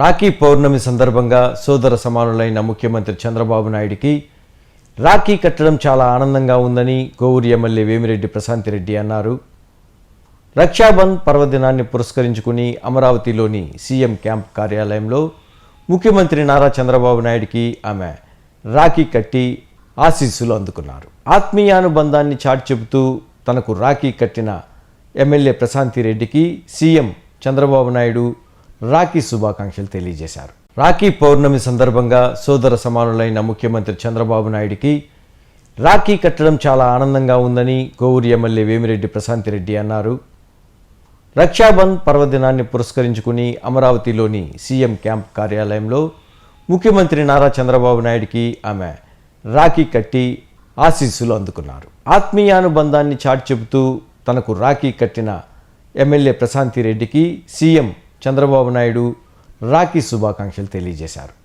రాఖీ పౌర్ణమి సందర్భంగా సోదర సమానులైన ముఖ్యమంత్రి చంద్రబాబు నాయుడికి రాఖీ కట్టడం చాలా ఆనందంగా ఉందని కోవూరు ఎమ్మెల్యే వేమిరెడ్డి ప్రశాంతిరెడ్డి అన్నారు. రక్షాబంధ్ పర్వదినాన్ని పురస్కరించుకుని అమరావతిలోని సీఎం క్యాంప్ కార్యాలయంలో ముఖ్యమంత్రి నారా చంద్రబాబు నాయుడికి ఆమె రాఖీ కట్టి ఆశీస్సులు అందుకున్నారు. ఆత్మీయానుబంధాన్ని చాటి చెబుతూ తనకు రాఖీ కట్టిన ఎమ్మెల్యే ప్రశాంతిరెడ్డికి సీఎం చంద్రబాబు నాయుడు రాఖీ శుభాకాంక్షలు తెలియజేశారు. రాఖీ పౌర్ణమి సందర్భంగా సోదర సమానులైన ముఖ్యమంత్రి చంద్రబాబు నాయుడికి రాఖీ కట్టడం చాలా ఆనందంగా ఉందని కోవూరు ఎమ్మెల్యే వేమిరెడ్డి ప్రశాంతిరెడ్డి అన్నారు. రక్షాబంధ్ పర్వదినాన్ని పురస్కరించుకుని అమరావతిలోని సీఎం క్యాంప్ కార్యాలయంలో ముఖ్యమంత్రి నారా చంద్రబాబు నాయుడికి ఆమె రాఖీ కట్టి ఆశీస్సులు అందుకున్నారు. ఆత్మీయానుబంధాన్ని చాటి చెబుతూ తనకు రాఖీ కట్టిన ఎమ్మెల్యే ప్రశాంతిరెడ్డికి సీఎం చంద్రబాబు నాయుడు రాఖీ శుభాకాంక్షలు తెలియజేశారు.